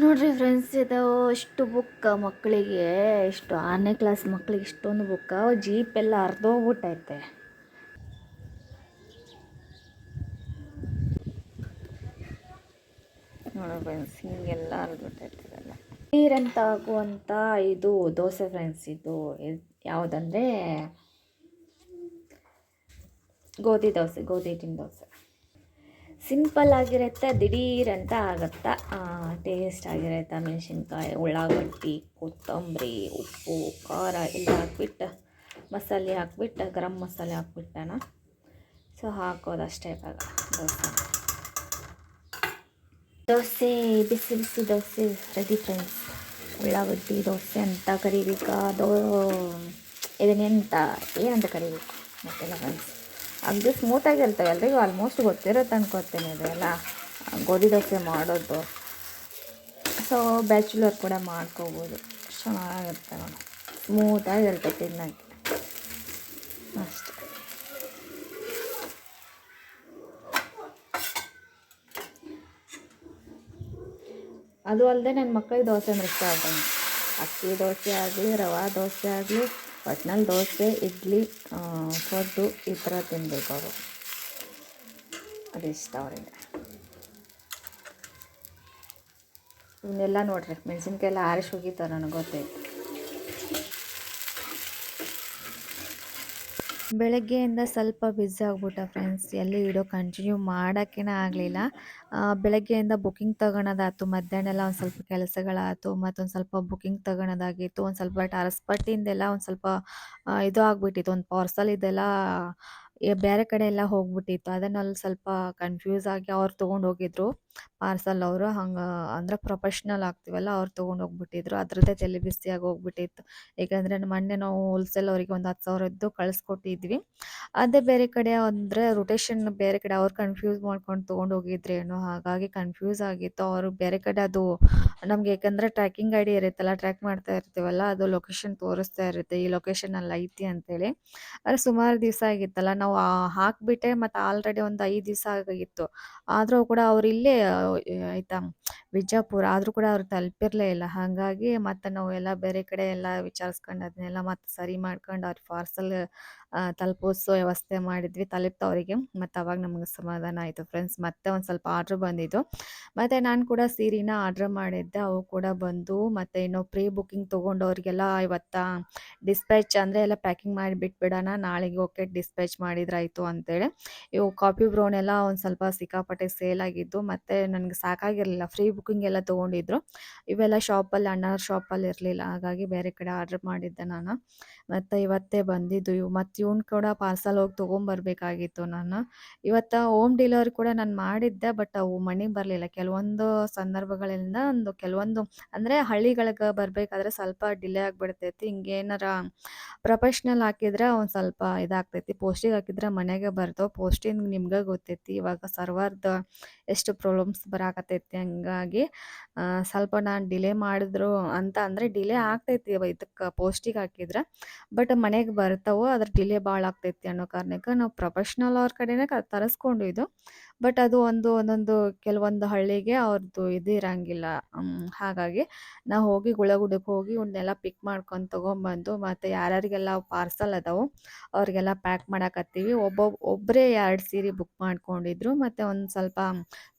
ನೋಡ್ರಿ ಫ್ರೆಂಡ್ಸ್ ಇದು ಇಷ್ಟು ಬುಕ್ ಮಕ್ಕಳಿಗೆ ಇಷ್ಟು ಆರನೇ ಕ್ಲಾಸ್ ಮಕ್ಕಳಿಗೆ ಇಷ್ಟೊಂದು ಬುಕ್ ಜೀಪ್ ಎಲ್ಲ ಅರ್ಧೋಗ್ಬಿಟ್ಟೈತೆ ನೋಡಿ ಫ್ರೆಂಡ್ಸ್ ಹಿಂಗೆಲ್ಲ ಹರಿದ್ಬಿಟ್ಟೈತೆ ಇದೆಲ್ಲ ನೀರಂತ ಆಗುವಂಥ ಇದು ದೋಸೆ ಫ್ರೆಂಡ್ಸ್ ಇದು ಯಾವುದಂದ್ರೆ ಗೋಧಿ ದೋಸೆ ಗೋಧಿ ಹಿಟ್ಟಿನ ದೋಸೆ. ಸಿಂಪಲ್ ಆಗಿರುತ್ತೆ ದಿಢೀರಂತ ಆಗುತ್ತಾ? ಟೇಸ್ಟ್ ಆಗಿರುತ್ತೆ. ಮೆಣಸಿನ್ಕಾಯಿ, ಉಳ್ಳಾಗಡ್ಡಿ, ಕೊತ್ತಂಬರಿ, ಉಪ್ಪು, ಖಾರ ಎಲ್ಲ ಹಾಕ್ಬಿಟ್ಟು, ಮಸಾಲೆ ಹಾಕ್ಬಿಟ್ಟು, ಗರಂ ಮಸಾಲೆ ಹಾಕ್ಬಿಟ್ಟಣ ಸೊ ಹಾಕೋದಷ್ಟೇ ಇವಾಗ. ದೋಸೆ. ದೋಸೆ, ಬಿಸಿ ಬಿಸಿ ದೋಸೆ ರೆಡಿ ಫ್ರೆಂಡ್ಸ್ ಉಳ್ಳಾಗಡ್ಡಿ ದೋಸೆ ಅಂತ ಕರಿಬೇಕಾ. ದೋ, ಇದನ್ನೆಂತ, ಏನಂತ ಕರಿಬೇಕು? ಮತ್ತೆಲ್ಲ ಫ್ರೆಂಡ್ಸ್ ಅದು ಸ್ಮೂತಾಗಿರ್ತವೆ ಎಲ್ರಿಗೂ ಆಲ್ಮೋಸ್ಟ್ ಗೊತ್ತಿರುತ್ತೆ ಅನ್ಕೋತೀನಿ ಇದೆಲ್ಲ ಗೋಧಿ ದೋಸೆ ಮಾಡೋದು. ಸೊ ಬ್ಯಾಚುಲರ್ ಕೂಡ ಮಾಡ್ಕೋಬೋದು. ಚೆನ್ನಾಗಿರುತ್ತೆ ನೋಡಿ. ಇರ್ತವೆ ತಿನ್ನೋಕ್ಕೆ. ಅಷ್ಟೆ. ಅದು ಅಲ್ಲದೆ ನನ್ನ ಮಕ್ಕಳಿಗೆ ದೋಸೆ ಅಂದ್ರೆ ಇಷ್ಟ ಅಕ್ಕಿ ದೋಸೆ ಆಗಲಿ, ರವಾ ದೋಸೆ ಆಗಲಿ ಒಟ್ನಲ್ಲಿ ದೋಸೆ, ಇಡ್ಲಿ ಪಡ್ಡು ಈ ಥರ ತಿನ್ನಬೇಕು ಅವರು. ಇಷ್ಟ ಅವರಿಗೆ. ಇವನ್ನೆಲ್ಲ ನೋಡ್ರಿ ಮೆಣಸಿನ್ಕಾಯಿ ಎಲ್ಲ ಆರಿಸಿ ಹೋಗಿತ್ತು ನನಗೆ ಗೊತ್ತೈತೆ ಬೆಳಗ್ಗೆಯಿಂದ ಸ್ವಲ್ಪ ಬಿಝಿ ಆಗ್ಬಿಟ್ಟ ಫ್ರೆಂಡ್ಸ್ ಎಲ್ಲಿ ವಿಡಿಯೋ ಕಂಟಿನ್ಯೂ ಮಾಡೋಕ್ಕೇ ಆಗಲಿಲ್ಲ. ಬೆಳಗ್ಗೆಯಿಂದ ಬುಕ್ಕಿಂಗ್ ತಗೊಳೋದಾಯ್ತು. ಮಧ್ಯಾಹ್ನ ಎಲ್ಲ ಒಂದು ಸ್ವಲ್ಪ ಕೆಲಸಗಳಾಯಿತು. ಮತ್ತೊಂದು ಸ್ವಲ್ಪ ಬುಕ್ಕಿಂಗ್ ತಗೊಳೋದಾಗಿತ್ತು. ಒಂದು ಸ್ವಲ್ಪ ಟಾರಸ್ಪಟ್ಟಿಂದೆಲ್ಲ ಒಂದು ಸ್ವಲ್ಪ ಇದು ಆಗಿಬಿಟ್ಟಿತ್ತು. ಒಂದು ಪಾರ್ಸಲ್ ಇದೆಲ್ಲ ಬೇರೆ ಕಡೆ ಎಲ್ಲ ಹೋಗ್ಬಿಟ್ಟಿತ್ತು. ಅದನ್ನಲ್ಲಿ ಸ್ವಲ್ಪ ಕನ್ಫ್ಯೂಸ್ ಆಗಿ ಅವ್ರು ತೊಗೊಂಡು ಹೋಗಿದ್ರು. ಪಾರ್ಸಲ್ ಅವರು ಹಂಗೆ, ಅಂದ್ರೆ ಪ್ರೊಫೆಷ್ನಲ್ ಆಗ್ತಿವಲ್ಲ, ಅವ್ರು ತೊಗೊಂಡು ಹೋಗ್ಬಿಟ್ಟಿದ್ರು. ಅದ್ರದ್ದೇ ತಲೆ ಬಿಸಿಯಾಗಿ ಹೋಗ್ಬಿಟ್ಟಿತ್ತು. ಏಕೆಂದರೆ ಮೊನ್ನೆ ನಾವು ಹೋಲ್ಸೇಲ್ ಅವರಿಗೆ ಒಂದು ಹತ್ತು ಸಾವಿರದ್ದು ಕಳಿಸ್ಕೊಟ್ಟಿದ್ವಿ. ಅದೇ ಬೇರೆ ಕಡೆ ಅಂದರೆ ರೊಟೇಷನ್ ಬೇರೆ ಕಡೆ ಅವ್ರು ಕನ್ಫ್ಯೂಸ್ ಮಾಡ್ಕೊಂಡು ತೊಗೊಂಡು ಹೋಗಿದ್ರೇನು ಹಾಗಾಗಿ ಕನ್ಫ್ಯೂಸ್ ಆಗಿತ್ತು. ಅವರು ಬೇರೆ ಕಡೆ ಅದು, ನಮ್ಗೆ ಏಕೆಂದ್ರೆ ಟ್ರ್ಯಾಕಿಂಗ್ ಐಡಿ ಇರುತ್ತಲ್ಲ ಟ್ರ್ಯಾಕ್ ಮಾಡ್ತಾ ಇರ್ತೀವಲ್ಲ, ಅದು ಲೊಕೇಶನ್ ತೋರಿಸ್ತಾ ಇರುತ್ತೆ. ಈ ಲೊಕೇಶನಲ್ಲಿ ಐತಿ ಅಂತೇಳಿ. ಅದು ಸುಮಾರು ದಿವಸ ಆಗಿತ್ತಲ್ಲ, ನಾವು ಹಾಕಿಬಿಟ್ಟೆ ಮತ್ತು ಆಲ್ರೆಡಿ ಒಂದು ಐದು ದಿವಸ ಆಗಿತ್ತು. ಆದರೂ ಕೂಡ ಅವ್ರು ಇಲ್ಲೇ ಆಯಿತಾ? ವಿಜಯಪುರ ಆದರೂ ಕೂಡ ಅವ್ರು ತಲುಪಿರಲೇ ಇಲ್ಲ. ಹಾಗಾಗಿ ಮತ್ತು ನಾವು ಎಲ್ಲ ಬೇರೆ ಕಡೆ ಎಲ್ಲ ವಿಚಾರಿಸ್ಕೊಂಡು ಅದನ್ನೆಲ್ಲ ಮತ್ತೆ ಸರಿ ಮಾಡ್ಕೊಂಡು ಅವ್ರ ಪಾರ್ಸಲ್ ತಲುಪಿಸೋ ವ್ಯವಸ್ಥೆ ಮಾಡಿದ್ವಿ ತಲುಪ್ತು ಅವರಿಗೆ ಮತ್ತು ಅವಾಗ ನಮ್ಗೆ ಸಮಾಧಾನ ಆಯಿತು ಫ್ರೆಂಡ್ಸ್. ಮತ್ತೆ ಒಂದು ಸ್ವಲ್ಪ ಆರ್ಡ್ರ್ ಬಂದಿದ್ದು. ಮತ್ತು ನಾನು ಕೂಡ ಸೀರೆನ ಆರ್ಡ್ರ್ ಮಾಡಿದ್ದೆ. ಅವು ಕೂಡ ಬಂದು ಮತ್ತು ಇನ್ನೂ ಪ್ರೀ ಬುಕ್ಕಿಂಗ್ ತೊಗೊಂಡವ್ರಿಗೆಲ್ಲ ಇವತ್ತು ಡಿಸ್ಪ್ಯಾಚ್ ಅಂದರೆ ಎಲ್ಲ ಪ್ಯಾಕಿಂಗ್ ಮಾಡಿ ಬಿಟ್ಬಿಡೋಣ. ನಾಳೆಗೆ ಓಕೆ ಡಿಸ್ಪ್ಯಾಚ್ ಮಾಡಿದ್ರಾಯಿತು ಅಂತೇಳಿ. ಇವು ಕಾಪಿ ಬ್ರೌನ್ ಎಲ್ಲ ಒಂದು ಸ್ವಲ್ಪ ಸಿಕ್ಕಾಪಟ್ಟೆ ಸೇಲ್ ಆಗಿದ್ದು ಮತ್ತು ನನಗೆ ಸಾಕಾಗಿರಲಿಲ್ಲ. ಫ್ರೀ ಬುಕ್ಕಿಂಗ್ ಎಲ್ಲ ತೊಗೊಂಡಿದ್ರು. ಇವೆಲ್ಲ ಶಾಪಲ್ಲಿ ಶಾಪ್ ಶಾಪಲ್ಲಿ ಇರಲಿಲ್ಲ. ಹಾಗಾಗಿ ಬೇರೆ ಕಡೆ ಆರ್ಡರ್ ಮಾಡಿದ್ದೆ ನಾನು. ಮತ್ತು ಇವತ್ತೇ ಬಂದಿದ್ದು. ಇವು ಮತ್ತು ಇವ್ನು ಕೂಡ ಪಾರ್ಸಲ್ ಹೋಗಿ ತೊಗೊಂಬರ್ಬೇಕಾಗಿತ್ತು ನಾನು. ಇವತ್ತು ಹೋಮ್ ಡೆಲಿವರಿ ಕೂಡ ನಾನು ಮಾಡಿದ್ದೆ ಬಟ್ ಅವು ಮನೆಗೆ ಬರಲಿಲ್ಲ. ಕೆಲವೊಂದು ಸಂದರ್ಭಗಳಿಂದ ಒಂದು ಕೆಲವೊಂದು ಅಂದರೆ ಹಳ್ಳಿಗಳಿಗೆ ಬರಬೇಕಾದ್ರೆ ಸ್ವಲ್ಪ ಡಿಲೇ ಆಗಿಬಿಡ್ತೈತಿ. ಹಿಂಗೇನಾರ ಪ್ರೊಫೆಷ್ನಲ್ ಹಾಕಿದ್ರೆ ಒಂದು ಸ್ವಲ್ಪ ಇದಾಗ್ತೈತಿ. ಪೋಸ್ಟಿಗೆ ಹಾಕಿದ್ರೆ ಮನೆಗೆ ಬರ್ತವೆ ಪೋಸ್ಟಿಂಗ್ ನಿಮ್ಗೆ ಗೊತ್ತೈತಿ. ಇವಾಗ ಸರ್ವರ್ದು ಎಷ್ಟು ಪ್ರಾಬ್ಲಮ್ಸ್ ಬರಾಕತ್ತೈತಿ ಹಂಗಾಗಿ ಸ್ವಲ್ಪ ನಾನು ಡಿಲೇ ಮಾಡಿದ್ರು ಅಂತ ಅಂದರೆ ಡಿಲೇ ಆಗ್ತೈತಿ. ಇದಕ್ಕೆ ಪೋಸ್ಟಿಗೆ ಹಾಕಿದ್ರೆ. ಬಟ್ ಮನೆಗೆ ಬರ್ತಾವೋ, ಅದ್ರ ಡಿಲೇ ಭಾಳ ಆಗ್ತೈತಿ ಅನ್ನೋ ಕಾರಣಕ್ಕೆ ನಾವು ಪ್ರೊಫೆಷ್ನಲ್ ಅವ್ರ ಕಡೆನೇ ಕ ತರಿಸ್ಕೊಂಡಿದ್ದು ಬಟ್ ಅದು ಒಂದು, ಒಂದೊಂದು ಕೆಲವೊಂದು ಹಳ್ಳಿಗೆ ಅವ್ರದ್ದು ಇದು ಇರಂಗಿಲ್ಲ. ಹಾಗಾಗಿ ನಾವು ಹೋಗಿ ಗುಳಗುಡಕ್ಕೆ ಹೋಗಿ ಇವನ್ನೆಲ್ಲ ಪಿಕ್ ಮಾಡ್ಕೊಂಡು ತೊಗೊಂಬಂದು ಮತ್ತು ಯಾರ್ಯಾರಿಗೆಲ್ಲ ಪಾರ್ಸಲ್ ಅದಾವೆ ಅವ್ರಿಗೆಲ್ಲ ಪ್ಯಾಕ್ ಮಾಡಾಕತ್ತೀವಿ ಒಬ್ಬೊಬ್ ಒಬ್ಬರೇ ಎರಡು ಸೀರೆ ಬುಕ್ ಮಾಡ್ಕೊಂಡಿದ್ರು ಮತ್ತು ಒಂದು ಸ್ವಲ್ಪ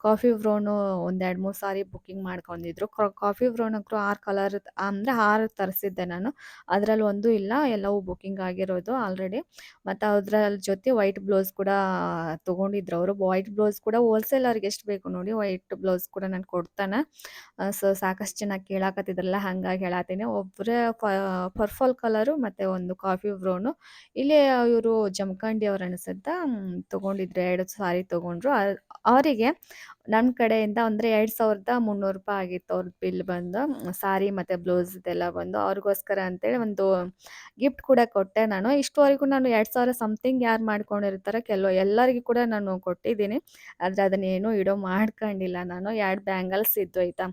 ಕಾಫಿ ಬ್ರೋನು ಒಂದು ಎರಡು, ಮೂರು ಸಾರಿ ಬುಕ್ಕಿಂಗ್ ಮಾಡ್ಕೊಂಡಿದ್ರು. ಕಾಫಿ ಬ್ರೌನಕ್ಕೂ ಆರು ಕಲರ್ ಅಂದರೆ ಆರು ತರಿಸಿದ್ದೆ ನಾನು. ಅದರಲ್ಲಿ ಒಂದು ಇಲ್ಲ, ಎಲ್ಲವೂ ಬುಕ್ಕಿಂಗ್ ಆಗಿರೋದು ಆಲ್ರೆಡಿ ಮತ್ತು ಅದ್ರ ಜೊತೆ ವೈಟ್ ಬ್ಲೌಸ್ ಕೂಡ ತೊಗೊಂಡಿದ್ರು ಅವರು. ವೈಟ್ ಬ್ಲೌಸ್ ಕೂಡ ಹೋಲ್ಸೇಲರ್ಗೆ ಎಷ್ಟು ಬೇಕು ನೋಡಿ ವೈಟ್ ಬ್ಲೌಸ್ ಕೂಡ ನಾನು ಕೊಡ್ತಾನೆ. ಸೊ ಸಾಕಷ್ಟು ಜನ ಕೇಳಾಕತ್ತಿದ್ರಲ್ಲ, ಹಂಗಾಗಿ ಹೇಳತ್ತೀನಿ ಒಬ್ಬರೇ ಪರ್ಫಲ್ ಕಲರು ಮತ್ತು ಒಂದು ಕಾಫಿ ಬ್ರೌನು. ಇಲ್ಲೇ ಇವರು ಜಮಖಂಡಿ ಅವ್ರು ಅನಿಸುತ್ತಾ ತೊಗೊಂಡಿದ್ರು, ಎರಡು ಸಾರಿ ತೊಗೊಂಡ್ರು. ಅವರಿಗೆ ನನ್ನ ಕಡೆಯಿಂದ ಅಂದರೆ ಎರಡು ಸಾವಿರದ ಮುನ್ನೂರು ರೂಪಾಯಿ ಆಗಿತ್ತು ಅವ್ರದ್ದು ಬಿಲ್ ಬಂದು. ಸಾರಿ ಮತ್ತು ಬ್ಲೌಸ್ದೆಲ್ಲ ಬಂದು. ಅವ್ರಿಗೋಸ್ಕರ ಅಂತೇಳಿ ಒಂದು ಗಿಫ್ಟ್ ಕೂಡ ಕೊಟ್ಟೆ ನಾನು. ಇಷ್ಟುವರೆಗೂ ನಾನು ಎರಡು ಸಾವಿರ ಸಮಥಿಂಗ್ ಯಾರು ಮಾಡ್ಕೊಂಡಿರ್ತಾರೆ ಕೆಲವು, ಎಲ್ಲರಿಗೂ ಕೂಡ ನಾನು ಕೊಟ್ಟಿದ್ದೀನಿ. ಆದರೆ ಅದನ್ನೇನು ಇಡೋ ಮಾಡ್ಕೊಂಡಿಲ್ಲ ನಾನು. ಎರಡು ಬ್ಯಾಂಗಲ್ಸ್ ಇದ್ದು ಆಯಿತಾ.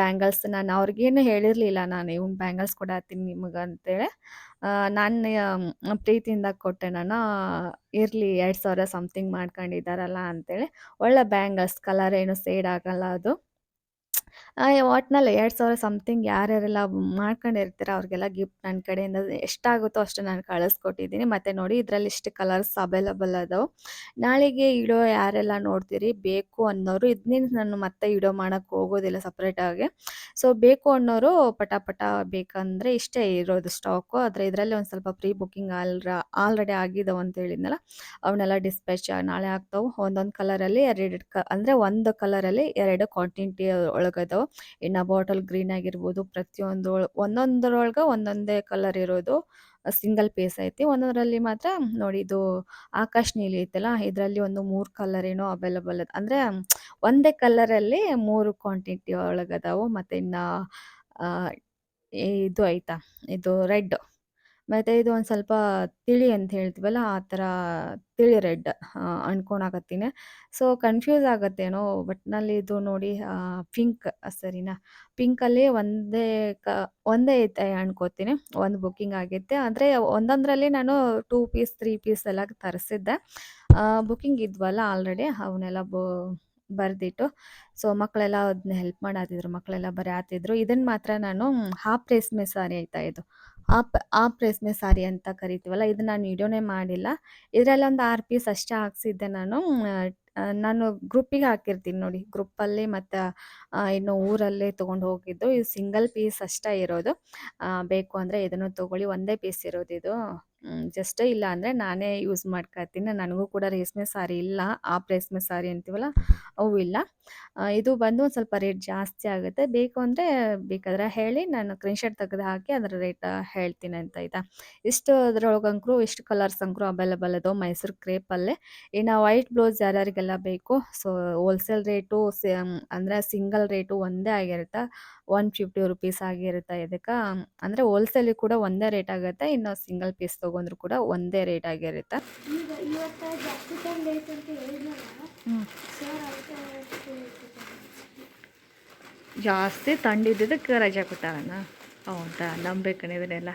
ಬ್ಯಾಂಗಲ್ಸ್ ನಾನು ಅವ್ರಿಗೇನು ಹೇಳಿರಲಿಲ್ಲ ನಾನು. ಇವ್ನ ಬ್ಯಾಂಗಲ್ಸ್ ಕೊಡತ್ತೀನಿ ನಿಮಗೆ ಅಂತೇಳಿ. ನಾನು ಪ್ರೀತಿಯಿಂದ ಕೊಟ್ಟೆ ನಾನು. ಇರಲಿ, ಎರಡು ಸಾವಿರ ಸಮಥಿಂಗ್ ಮಾಡ್ಕೊಂಡಿದ್ದಾರಲ್ಲ ಅಂತೇಳಿ. ಒಳ್ಳೆ ಬ್ಯಾಂಗಲ್ಸ್ ಕಲರ್ ಏನು ಸೇಡ್ ಆಗಲ್ಲ ಅದು. ಒಟ್ನಲ್ಲಿ 2000 ಸಮಥಿಂಗ್ ಯಾರ್ಯಾರೆಲ್ಲ ಮಾಡ್ಕೊಂಡಿರ್ತೀರ ಅವ್ರಿಗೆಲ್ಲ ಗಿಫ್ಟ್ ನನ್ನ ಕಡೆಯಿಂದ ಎಷ್ಟಾಗುತ್ತೋ ಅಷ್ಟು ನಾನು ಕಳಿಸ್ಕೊಟ್ಟಿದ್ದೀನಿ. ಮತ್ತು ನೋಡಿ, ಇದರಲ್ಲಿ ಇಷ್ಟು ಕಲರ್ಸ್ ಅವೈಲಬಲ್ ಅದಾವೆ. ನಾಳೆಗೆ ಇಡೋ ಯಾರೆಲ್ಲ ನೋಡ್ತೀರಿ, ಬೇಕು ಅನ್ನೋರು ಇದನ್ನೇನು ನಾನು ಮತ್ತೆ ಇಡೋ ಮಾಡೋಕ್ಕೆ ಹೋಗೋದಿಲ್ಲ ಸಪ್ರೇಟಾಗಿ ಸೊ ಬೇಕು ಅನ್ನೋರು ಪಟಾಪಟ ಪಟ ಬೇಕಂದರೆ ಇಷ್ಟೇ ಇರೋದು ಸ್ಟಾಕು ಆದರೆ ಇದರಲ್ಲಿ ಒಂದು ಸ್ವಲ್ಪ ಪ್ರೀ ಬುಕ್ಕಿಂಗ್ ಆಲ್ ಆಲ್ರೆಡಿ ಆಗಿದಾವೆ ಅಂತ ಹೇಳಿದ್ನಲ್ಲ ಅವನ್ನೆಲ್ಲ ಡಿಸ್ಪ್ಯಾಚ್ ನಾಳೆ ಆಗ್ತಾವೆ. ಒಂದೊಂದು ಕಲರಲ್ಲಿ ಎರಡು ಕ, ಅಂದರೆ ಒಂದು ಕಲರಲ್ಲಿ ಎರಡು ಕ್ವಾಂಟಿಟಿ ಒಳಗದವು ಇನ್ನು ಬಾಟಲ್ ಗ್ರೀನ್ ಆಗಿರ್ಬೋದು ಪ್ರತಿಯೊಂದು ಒಂದೊಂದರೊಳಗೆ ಒಂದೊಂದೇ ಕಲರ್ ಇರೋದು ಸಿಂಗಲ್ ಪೀಸ್ ಐತಿ. ಒಂದೊಂದರಲ್ಲಿ ಮಾತ್ರ ನೋಡಿ ಇದು ಆಕಾಶ್ ನೀಲಿ ಐತಲ್ಲ, ಇದರಲ್ಲಿ ಒಂದು ಮೂರು ಕಲರ್ ಏನೋ ಅವೈಲಬಲ್ ಅದ, ಅಂದರೆ ಒಂದೇ ಕಲರಲ್ಲಿ ಮೂರು ಕ್ವಾಂಟಿಟಿ ಒಳಗದಾವು, ಮತ್ತು ಇನ್ನು ಇದು ಐತಾ, ಇದು ರೆಡ್. ಮತ್ತು ಇದು ಒಂದು ಸ್ವಲ್ಪ ತಿಳಿ ಅಂತ ಹೇಳ್ತೀವಲ್ಲ, ಆ ಥರ ತಿಳಿ ರೆಡ್ ಅಂದ್ಕೊಳಕತ್ತೀನಿ ಸೊ ಕನ್ಫ್ಯೂಸ್ ಆಗುತ್ತೇನೋ ಬಟ್ನಲ್ಲಿ ಇದು ನೋಡಿ ಪಿಂಕ್ ಸರಿನಾ? ಪಿಂಕಲ್ಲಿ ಒಂದೇ ಕ, ಒಂದೇ ಐತೆ ಅನ್ಕೋತೀನಿ. ಒಂದು ಬುಕ್ಕಿಂಗ್ ಆಗೈತೆ ಆದರೆ ಒಂದೊಂದರಲ್ಲಿ ನಾನು ಟೂ ಪೀಸ್ ತ್ರೀ ಪೀಸ್ ಎಲ್ಲ ತರಿಸಿದ್ದೆ. ಬುಕ್ಕಿಂಗ್ ಇದ್ವಲ್ಲ ಆಲ್ರೆಡಿ ಅವನ್ನೆಲ್ಲ ಬು, ಬರೆದಿಟ್ಟು. ಸೊ ಮಕ್ಕಳೆಲ್ಲ ಅದನ್ನ ಹೆಲ್ಪ್ ಮಾಡಾತಿದ್ರು ಮಕ್ಕಳೆಲ್ಲ ಬರೆಯತ್ತಿದ್ರು ಇದನ್ನು ಮಾತ್ರ ನಾನು ಹಾಫ್ ರೇಸ್ಮೆ ಸಾರಿ ಆಯ್ತಾ ಇದು. ಆಪ್ ಆ ರೇಸ್ಮೆ ಸಾರಿ ಅಂತ ಕರಿತೀವಲ್ಲ ಇದು ನಾನು ವಿಡಿಯೋನೇ ಮಾಡಿಲ್ಲ. ಇದರಲ್ಲಿ ಒಂದು ಆರು ಪೀಸ್ ಅಷ್ಟೇ ಹಾಕ್ಸಿದ್ದೆ ನಾನು. ನಾನು ಗ್ರೂಪಿಗೆ ಹಾಕಿರ್ತೀನಿ ನೋಡಿ, ಗ್ರೂಪಲ್ಲಿ ಮತ್ತು ಇನ್ನು ಊರಲ್ಲೇ ತೊಗೊಂಡು ಹೋಗಿದ್ದು. ಇದು ಸಿಂಗಲ್ ಪೀಸ್ ಅಷ್ಟೇ ಇರೋದು. ಬೇಕು ಅಂದರೆ ಇದನ್ನು ತೊಗೊಳ್ಳಿ, ಒಂದೇ ಪೀಸ್ ಇರೋದು ಇದು ಜಸ್ಟ್ ಇಲ್ಲ ಅಂದರೆ ನಾನೇ ಯೂಸ್ ಮಾಡ್ಕೊತೀನಿ ನನಗೂ ಕೂಡ ರೇಷ್ಮೆ ಸಾರಿ ಇಲ್ಲ. ಆಪ್ ರೇಷ್ಮೆ ಸಾರಿ ಅಂತೀವಲ್ಲ, ಅವು ಇಲ್ಲ. ಇದು ಬಂದು ಒಂದು ಸ್ವಲ್ಪ ರೇಟ್ ಜಾಸ್ತಿ ಆಗುತ್ತೆ. ಬೇಕು ಅಂದರೆ ಬೇಕಾದ್ರೆ ಹೇಳಿ, ನಾನು ಕ್ರೀನ್ಶಾಟ್ ತೆಗೆದು ಹಾಕಿ ಅದರ ರೇಟ್ ಹೇಳ್ತೀನಿ ಅಂತ ಆಯಿತಾ? ಇಷ್ಟು ಅದರೊಳಗಂಕರು ಇಷ್ಟು ಕಲರ್ಸ್ ಅಂಕರು ಅವೈಲೇಬಲ್ ಅದು ಮೈಸೂರು ಕ್ರೇಪಲ್ಲೇ ಇನ್ನು ವೈಟ್ ಬ್ಲೌಸ್ ಯಾರ್ಯಾರಿಗೆಲ್ಲ ಬೇಕು ಸೊ ಹೋಲ್ಸೇಲ್ ರೇಟು ಅಂದರೆ ಸಿಂಗಲ್ ರೇಟು ಒಂದೇ ಆಗಿರುತ್ತೆ? ಒನ್ ಫಿಫ್ಟಿ ರುಪೀಸ್ ಆಗಿರುತ್ತೆ ಇದಕ್ಕೆ ಅಂದರೆ ಹೋಲ್ಸೇಲಿಗೆ ಕೂಡ ಒಂದೇ ರೇಟ್ ಆಗುತ್ತೆ, ಇನ್ನು ಸಿಂಗಲ್ ಪೀಸ್ ತೊಗೊಂಡ್ರು ಕೂಡ ಒಂದೇ ರೇಟ್ ಆಗಿರುತ್ತೆ ಜಾಸ್ತಿ ತಂಡಿದ್ದಕ್ಕೆ ರಜೆ ಕೊಟ್ಟಾರಣ್ಣ. ಹೌದಾ? ಇದನ್ನೆಲ್ಲ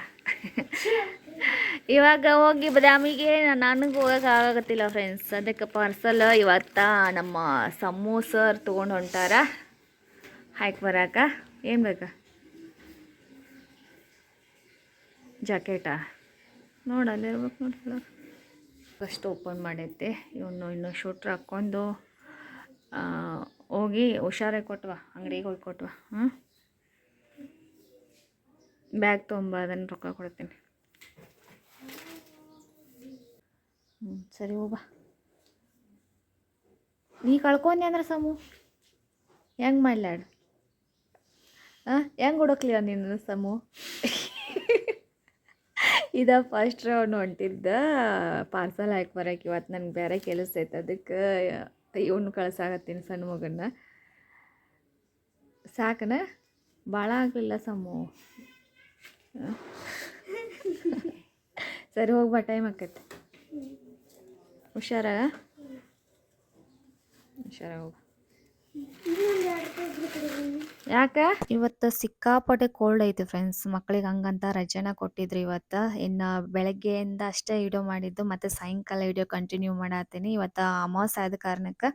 ಇವಾಗ ಹೋಗಿ ಬದಾಮಿಗೆ ನನಗೆ ಹೋಗಕ್ಕೆ ಆಗತ್ತಿಲ್ಲ ಫ್ರೆಂಡ್ಸ್ ಅದಕ್ಕೆ ಪಾರ್ಸಲ್ ಇವತ್ತ ನಮ್ಮ ಸಮ್ಮು ಸರ್ ತೊಗೊಂಡು ಹೊಂಟಾರ. ಹಾಕಿ ಬರಾಕ. ಏನು ಬೇಕಾ? ಜಾಕೆಟಾ ನೋಡು ಇರ್ಬೇಕು ನೋಡಿ ಫಸ್ಟ್ ಓಪನ್ ಮಾಡೈತೆ. ಇವನು ಇನ್ನು ಶೂಟ್ರ್ ಹಾಕ್ಕೊಂಡು ಹೋಗಿ ಹುಷಾರಾಗಿ ಕೊಟ್ವ, ಅಂಗಡಿಗೆ ಹೋಗಿ ಕೊಟ್ವ ಹ್ಞೂ ಬ್ಯಾಗ್ ತೊಗೊಂಬ, ಅದನ್ನು ರೊಕ್ಕ ಕೊಡ್ತೀನಿ. ಹ್ಞೂ ಸರಿ ಹೋಗ ನೀ ಕಳ್ಕೊಂಡೆ ಅಂದ್ರೆ ಸಮು? ಹೆಂಗೆ ಮಾಡ್ಲಾಡು? ಹಾಂ? ಹೆಂಗೆ ಹುಡುಕ್ಲಿಯ ನೀನು ಸಮು? ಇದ ಫಸ್ಟ್ ರೌಂಡ್ ಹೊಂಟಿದ್ದ ಪಾರ್ಸಲ್ ಹಾಕಿ ಬರೋಕೆ ಇವತ್ತು ನನಗೆ ಬೇರೆ ಕೆಲಸ ಐತೆ. ಅದಕ್ಕೆ, ಇವನು ಕಳ್ಸಾಕತ್ತೀನಿ ಸಣ್ಣ ಮಗನ್ನ. ಸಾಕನ? ಭಾಳ ಆಗಲಿಲ್ಲ ಸಮು? ಸರಿ, ಹೋಗಿ ಬಾ ಟೈಮ್ ಆಕೈತೆ. ಹುಷಾರ? ಹುಷಾರಾಗ ಹೋಗ. ಯಾಕೆ? ಇವತ್ತು ಸಿಕ್ಕಾಪಟ್ಟೆ ಕೋಲ್ಡ್ ಐತಿ ಫ್ರೆಂಡ್ಸ್ ಮಕ್ಕಳಿಗೆ ಹಂಗಂತ ರಜೆನ ಕೊಟ್ಟಿದ್ರು ಇವತ್ತು. ಇನ್ನು ಬೆಳಗ್ಗೆಯಿಂದ ಅಷ್ಟೇ ವಿಡಿಯೋ ಮಾಡಿದ್ದು. ಮತ್ತೆ ಸಾಯಂಕಾಲ ವಿಡಿಯೋ ಕಂಟಿನ್ಯೂ ಮಾಡತ್ತೀನಿ ಇವತ್ತು ಅಮಾವಾಸ್ಯ ಆದ ಕಾರಣಕ್ಕೆ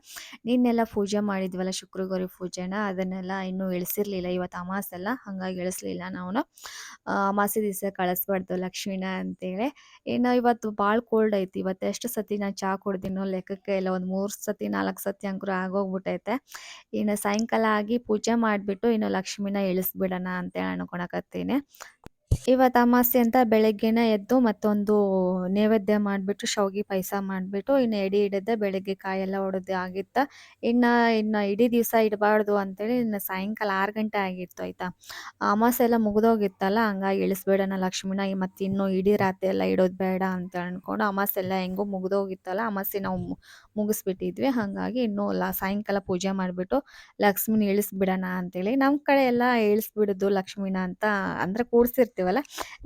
ನಿನ್ನೆಲ್ಲ ಪೂಜೆ ಮಾಡಿದ್ವಲ್ಲ, ಶುಕ್ರಗೌರಿ ಪೂಜೆನ. ಅದನ್ನೆಲ್ಲ ಇನ್ನೂ ಇಳಿಸಿರ್ಲಿಲ್ಲ. ಇವತ್ತು ಅಮಾವಾಸ್ಯ ಅಲ್ಲ, ಹಂಗಾಗಿ ಇಳಿಸ್ಲಿಲ್ಲ ನಾವು. ಅಮಾಸೆ ದಿವಸ ಕಳಿಸ್ಬಾರ್ದು ಲಕ್ಷ್ಮೀನ ಅಂತೇಳಿ. ಇನ್ನು ಇವತ್ತು ಭಾಳ ಕೋಲ್ಡ್ ಐತಿ. ಇವತ್ತು ಎಷ್ಟು ಸತಿ ನಾನು ಚಹಾ ಕುಡ್ದಿನೋ ಲೆಕ್ಕಕ್ಕೆ ಇಲ್ಲ, ಒಂದು ಮೂರು ಸತಿ, ನಾಲ್ಕು ಸತಿ ಅಂಕರು ಆಗೋಗ್ಬಿಟ್ಟೈತೆ. ಇನ್ನು ಸಾಯಂಕಾಲ ಆಗಿ ಪೂಜೆ ಮಾಡಿಬಿಟ್ಟು ಇನ್ನು ಲಕ್ಷ್ಮಿನ ಇಳಿಸ್ಬಿಡೋಣ ಅಂತ ಅನ್ಕೊಳಕತ್ತೀನಿ. ಇವತ್ತು ಅಮಾಸ್ಯ ಅಂತ ಬೆಳಗ್ಗೆನ ಎದ್ದು ಮತ್ತೊಂದು ನೈವೇದ್ಯ ಮಾಡಿಬಿಟ್ಟು ಶಾವಿಗೆ ಪಾಯಸ ಮಾಡಿಬಿಟ್ಟು, ಇನ್ನು ಎಡಿ ಹಿಡಿದೆ ಬೆಳಗ್ಗೆ ಕಾಯೆಲ್ಲ ಹೊಡೆದು ಆಗಿತ್ತ. ಇನ್ನು ಇನ್ನು ಇಡೀ ದಿವಸ ಇಡಬಾರ್ದು ಅಂತೇಳಿ ಇನ್ನು ಸಾಯಂಕಾಲ ಆರು ಗಂಟೆ ಆಗಿತ್ತು ಆಯಿತಾ. ಅಮಾಸ್ಯ ಎಲ್ಲ ಮುಗಿದೋಗಿತ್ತಲ್ಲ, ಹಂಗಾಗಿ ಇಳಿಸ್ಬೇಡಣ ಲಕ್ಷ್ಮಿನ ಮತ್ತು ಇನ್ನೂ ಇಡೀ ರಾತ್ರಿ ಎಲ್ಲ ಇಡೋದು ಬೇಡ ಅಂತ ಅಂದ್ಕೊಂಡು ಅಮಾಸೆ ಎಲ್ಲ ಹೆಂಗೋ ಮುಗಿದೋಗಿತ್ತಲ್ಲ, ಅಮಾಸ್ಯ ನಾವು ಮುಗಿಸ್ಬಿಟ್ಟಿದ್ವಿ. ಹಾಗಾಗಿ ಇನ್ನೂ ಲ, ಸಾಯಂಕಾಲ ಪೂಜೆ ಮಾಡಿಬಿಟ್ಟು ಲಕ್ಷ್ಮಿನ ಇಳಿಸ್ಬಿಡೋಣ ಅಂತೇಳಿ ನಮ್ಮ ಕಡೆ ಎಲ್ಲ ಇಳಿಸ್ಬಿಡೋದು ಲಕ್ಷ್ಮಿನ ಅಂತ ಅಂದರೆ ಕೂಡ್ಸಿರ್ತೀವಲ್ಲ ಇರ್ತಾವಲ್ಲ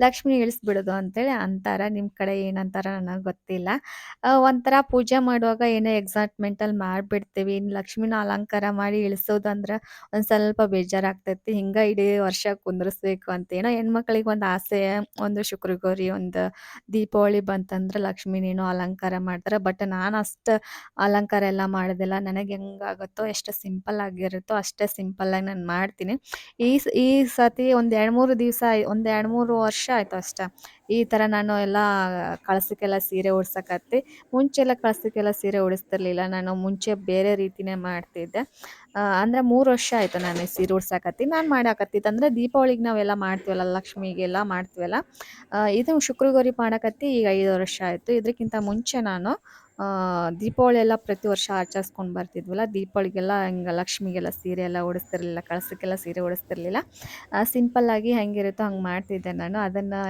ಲಕ್ಷ್ಮಿ ಇಳಿಸ್ಬಿಡೋದು ಅಂತೇಳಿ ಅಂತಾರೆ. ನಿಮ್ಮ ಕಡೆ ಏನಂತಾರ ನನಗೆ ಗೊತ್ತಿಲ್ಲ. ಒಂಥರ ಪೂಜೆ ಮಾಡುವಾಗ ಏನೋ ಎಕ್ಸೈಟ್ಮೆಂಟಲ್ಲಿ ಮಾಡಿಬಿಡ್ತೀವಿ. ಇನ್ನು ಲಕ್ಷ್ಮಿನ ಅಲಂಕಾರ ಮಾಡಿ ಇಳಿಸೋದು ಅಂದ್ರೆ ಒಂದು ಸ್ವಲ್ಪ ಬೇಜಾರಾಗ್ತೈತಿ. ಹಿಂಗೆ ಇಡೀ ವರ್ಷ ಕುಂದ್ರಿಸ್ಬೇಕು ಅಂತ ಏನೋ ಹೆಣ್ಮಕ್ಳಿಗೆ ಒಂದು ಆಸೆ, ಒಂದು ಶುಕ್ರಗೌರಿ, ಒಂದು ದೀಪಾವಳಿ ಬಂತಂದ್ರೆ ಲಕ್ಷ್ಮಿನೇನೋ ಅಲಂಕಾರ ಮಾಡ್ತಾರೆ. ಬಟ್ ನಾನು ಅಷ್ಟು ಅಲಂಕಾರ ಎಲ್ಲ ಮಾಡೋದಿಲ್ಲ. ನನಗೆ ಹೆಂಗಾಗುತ್ತೋ ಎಷ್ಟು ಸಿಂಪಲ್ ಆಗಿರುತ್ತೋ ಅಷ್ಟೇ ಸಿಂಪಲ್ ಆಗಿ ನಾನು ಮಾಡ್ತೀನಿ. ಈ ಈ ಸತಿ ಒಂದು ಎರಡು ಮೂರು ದಿವಸ, ಒಂದು ಎರಡು ಮೂರು ವರ್ಷ ಆಯಿತು ಅಷ್ಟೆ. ಈ ಥರ ನಾನು ಎಲ್ಲ ಕಳ್ಸಕ್ಕೆಲ್ಲ ಸೀರೆ ಉಡ್ಸಕತ್ತಿ, ಮುಂಚೆಲ್ಲ ಕಳ್ಸಕ್ಕೆಲ್ಲ ಸೀರೆ ಉಡಿಸ್ತಿರ್ಲಿಲ್ಲ. ನಾನು ಮುಂಚೆ ಬೇರೆ ರೀತಿನೇ ಮಾಡ್ತಿದ್ದೆ. ಅಂದ್ರೆ ಮೂರು ವರ್ಷ ಆಯಿತು ನಾನು ಸೀರೆ ಉಡ್ಸಕತ್ತಿ. ನಾನು ಮಾಡಾಕತ್ತಿತ್ತು ಅಂದರೆ ದೀಪಾವಳಿಗೆ ನಾವೆಲ್ಲ ಮಾಡ್ತೀವಲ್ಲ, ಲಕ್ಷ್ಮಿಗೆಲ್ಲ ಮಾಡ್ತೀವಲ್ಲ ಇದು ಶುಕ್ರಗೌರಿ ಮಾಡಕತ್ತಿ ಈಗ ಐದು ವರ್ಷ ಆಯಿತು. ಇದಕ್ಕಿಂತ ಮುಂಚೆ ನಾನು ದೀಪಾವಳಿ ಎಲ್ಲ ಪ್ರತಿ ವರ್ಷ ಆಚರಿಸ್ಕೊಂಡು ಬರ್ತಿದ್ವಲ್ಲ, ದೀಪಾವಳಿಗೆಲ್ಲ ಹಿಂಗೆ ಲಕ್ಷ್ಮಿಗೆಲ್ಲ ಸೀರೆ ಎಲ್ಲ ಉಡಿಸ್ತಿರ್ಲಿಲ್ಲ, ಕಳಸಕ್ಕೆಲ್ಲ ಸೀರೆ ಉಡಿಸ್ತಿರ್ಲಿಲ್ಲ. ಸಿಂಪಲ್ಲಾಗಿ ಹೆಂಗಿರುತ್ತೋ ಹಂಗೆ ಮಾಡ್ತಿದ್ದೆ ನಾನು. ಅದನ್ನು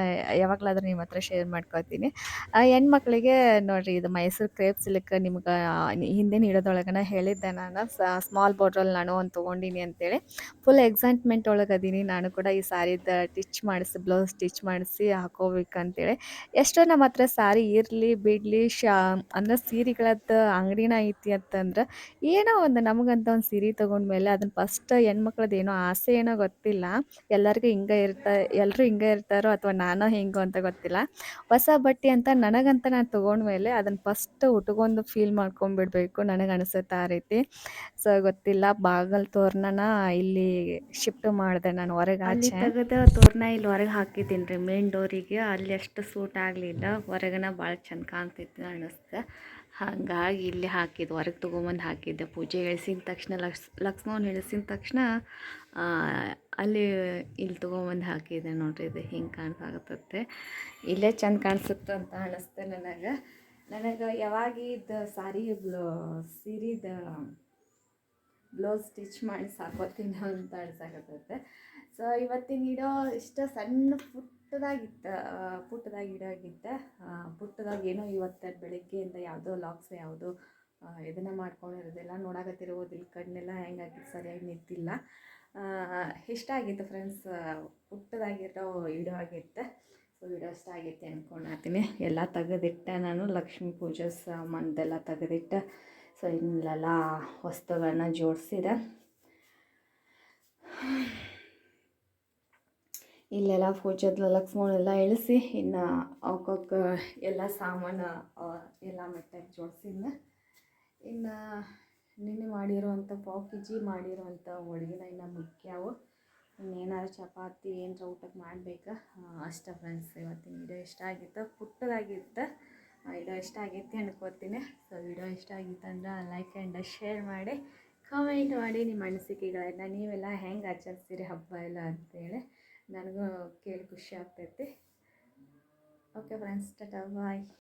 ಯಾವಾಗಲಾದ್ರೂ ನಿಮ್ಮ ಹತ್ರ ಶೇರ್ ಮಾಡ್ಕೊತೀನಿ ಹೆಣ್ಮಕ್ಳಿಗೆ ನೋಡಿರಿ, ಇದು ಮೈಸೂರು ಕ್ರೇಪ್ ಸಿಲ್ಕ್ ನಿಮ್ಗೆ ಹಿಂದೆ ನೀಡೋದೊಳಗನ ಹೇಳಿದ್ದೆ ನಾನು. ಸ್ಮಾಲ್ ಬಾರ್ಡ್ರಲ್ಲಿ ನಾನು ಒಂದು ತೊಗೊಂಡಿನಿ ಅಂತೇಳಿ. ಫುಲ್ ಎಕ್ಸೈಟ್ಮೆಂಟ್ ಒಳಗೆ ನಾನು ಕೂಡ ಈ ಸಾರಿದ ಟಿಚ್ ಮಾಡಿಸಿ ಬ್ಲೌಸ್ ಸ್ಟಿಚ್ ಮಾಡಿಸಿ ಹಾಕೋಬೇಕಂತೇಳಿ. ಎಷ್ಟೋ ನಮ್ಮ ಹತ್ರ ಸಾರಿ ಇರಲಿ, ಬಿಡಲಿ, ಶಾ, ಅಂದ್ರೆ ಸೀರೆಗಳದ್ದು ಅಂಗಡಿನ ಐತಿ ಅಂತಂದ್ರೆ ಏನೋ ಒಂದು ನಮಗಂತ ಒಂದು ಸೀರೆ ತೊಗೊಂಡ್ಮೇಲೆ ಅದನ್ನ ಫಸ್ಟ್ ಹೆಣ್ಮಕ್ಳದ್ದು ಏನೋ ಆಸೆ ಏನೋ ಗೊತ್ತಿಲ್ಲ. ಎಲ್ಲರಿಗೂ ಹಿಂಗೆ ಇರ್ತಾ ಎಲ್ಲರೂ ಹಿಂಗೆ ಇರ್ತಾರೋ ಅಥವಾ ನಾನು ಹೆಂಗೋ ಅಂತ ಗೊತ್ತಿಲ್ಲ. ಹೊಸ ಬಟ್ಟೆ ಅಂತ ನನಗಂತ ನಾನು ತೊಗೊಂಡ್ಮೇಲೆ ಅದನ್ನ ಫಸ್ಟ್ ಉಟ್ಕೊಂಡು ಫೀಲ್ ಮಾಡ್ಕೊಂಡ್ಬಿಡ್ಬೇಕು ನನಗೆ ಅನಿಸುತ್ತೆ ಆ ರೀತಿ. ಸೊ ಗೊತ್ತಿಲ್ಲ ಬಾಗಲ್ ತೋರ್ನ ಇಲ್ಲಿ ಶಿಫ್ಟ್ ಮಾಡಿದೆ ನಾನು ಹೊರಗೆ ಆಚೆ. ತೆಗೆದು ತೋರಣ ಇಲ್ಲಿ ಹೊರಗೆ ಹಾಕಿದ್ದೀನಿ ರೀ. ಮೇನ್ ಡೋರಿಗೆ ಅಲ್ಲಿ ಅಷ್ಟು ಸೂಟ್ ಆಗಲಿಲ್ಲ. ಹೊರಗನ ಭಾಳ ಚಂದ ಕಾಣ್ತಿತ್ತು ಅನ್ನಿಸ್ತೆ ಹಾಗಾಗಿ ಇಲ್ಲಿ ಹಾಕಿದ್ದು, ಹೊರಗೆ ತೊಗೊಂಬಂದು ಹಾಕಿದ್ದೆ. ಪೂಜೆ ಇಳಿಸಿದ ತಕ್ಷಣ ಲಕ್ಸ್ ಲಕ್ಷ್ಮಣ ಇಳಿಸಿದ ತಕ್ಷಣ ಅಲ್ಲಿ ಇಲ್ಲಿ ತೊಗೊಂಬಂದು ಹಾಕಿದ್ದೆ ನೋಡ್ರಿ, ಇದು ಹಿಂಗೆ ಕಾಣಿಸಾಗತ್ತೆ ಇಲ್ಲೇ ಚೆಂದ ಕಾಣಿಸುತ್ತೆ ಅಂತ ಅನ್ನಿಸ್ತೆ ನನಗೆ. ನನಗೆ ಯಾವಾಗ ಇದು ಸಾರಿ ಬ್ಲೌ, ಸೀರಿದ ಬ್ಲೌಸ್ ಸ್ಟಿಚ್ ಮಾಡಿ ಸಾಕೋತೀನಿ ಅಂತ ಅನ್ಸಾಕತ್ತೈತೆ ಸೊ ಇವತ್ತಿನ ಇಡೋ ಇಷ್ಟ ಸಣ್ಣ ಪುಟ್ಟದಾಗಿತ್ತು ಪುಟ್ಟದಾಗಿ ಇಡೋಗಿತ್ತು ಪುಟ್ಟದಾಗ ಏನೋ ಇವತ್ತು ಬೆಳಗ್ಗೆಯಿಂದ ಯಾವುದೋ ಲಾಕ್ಸ್ ಯಾವುದೋ ಇದನ್ನು ಮಾಡ್ಕೊಂಡಿರೋದಿಲ್ಲ ನೋಡಕತ್ತಿರ್ಬೋದು ಇಲ್ಲಿ ಕಣ್ಣೆಲ್ಲ ಹೆಂಗಾಗಿ ಸರಿಯಾಗಿ ನಿಂತಿಲ್ಲ. ಇಷ್ಟ ಆಗಿತ್ತು ಫ್ರೆಂಡ್ಸ್ ಪುಟ್ಟದಾಗಿರೋ ಇಡೋ ಆಗಿತ್ತು. ಸೊ ಇಡೋ ಇಷ್ಟ ಆಗೈತೆ ಅಂದ್ಕೊಂಡಾತೀನಿ ಎಲ್ಲ ತೆಗೆದಿಟ್ಟೆ ನಾನು, ಲಕ್ಷ್ಮೀ ಪೂಜೆ ಸಾಮಾನ್ದೆಲ್ಲ ತೆಗೆದಿಟ್ಟೆ. ಸೊ ಇನ್ನೆಲ್ಲ ವಸ್ತುಗಳನ್ನ ಜೋಡಿಸಿದೆ. ಇಲ್ಲೆಲ್ಲ ಪೂಜೆದ್ಲೆಲ್ಲ ಫೋನೆಲ್ಲ ಇಳಿಸಿ, ಇನ್ನು ಅವಕ್ಕ ಎಲ್ಲ ಸಾಮಾನು ಎಲ್ಲ ಮೆಟ್ಟಾಗಿ ಜೋಡಿಸಿದ್ನ. ಇನ್ನು ನಿನ್ನೆ ಮಾಡಿರುವಂಥ ಪಾವ್ ಕೆ ಜಿ ಮಾಡಿರುವಂಥ ಹೋಳ್ಗಿನ ಇನ್ನು ಮುಖ್ಯವು ಇನ್ನೇನಾದ್ರು ಚಪಾತಿ, ಏನಾರ ಊಟಕ್ಕೆ ಮಾಡಬೇಕಾ ಅಷ್ಟೇ ಫ್ರೆಂಡ್ಸ್ ಇವತ್ತಿನ ವಿಡಿಯೋ ಇಷ್ಟ ಆಗಿತ್ತು. ಪುಟ್ಟದಾಗಿತ್ತು ವಿಡಿಯೋ ಇಷ್ಟ ಆಗೈತಿ ಅನ್ಕೋತೀನಿ. ಸೊ ವಿಡಿಯೋ ಇಷ್ಟ ಆಗಿತ್ತು ಅಂದ್ರೆ ಲೈಕ್ ಆ್ಯಂಡ್ ಶೇರ್ ಮಾಡಿ ಕಮೆಂಟ್ ಮಾಡಿ ನಿಮ್ಮ ಅನಿಸಿಕೆಗಳನ್ನು ನೀವೆಲ್ಲ ಹೆಂಗೆ ಆಚರಿಸ್ತೀರಿ ಹಬ್ಬ ಎಲ್ಲ ಅಂತೇಳಿ. ನನಗೂ ಕೇಳಿ ಖುಷಿ ಆಗ್ತೈತಿ. ಓಕೆ ಫ್ರೆಂಡ್ಸ್ ಟಾಟಾ ಬಾಯ್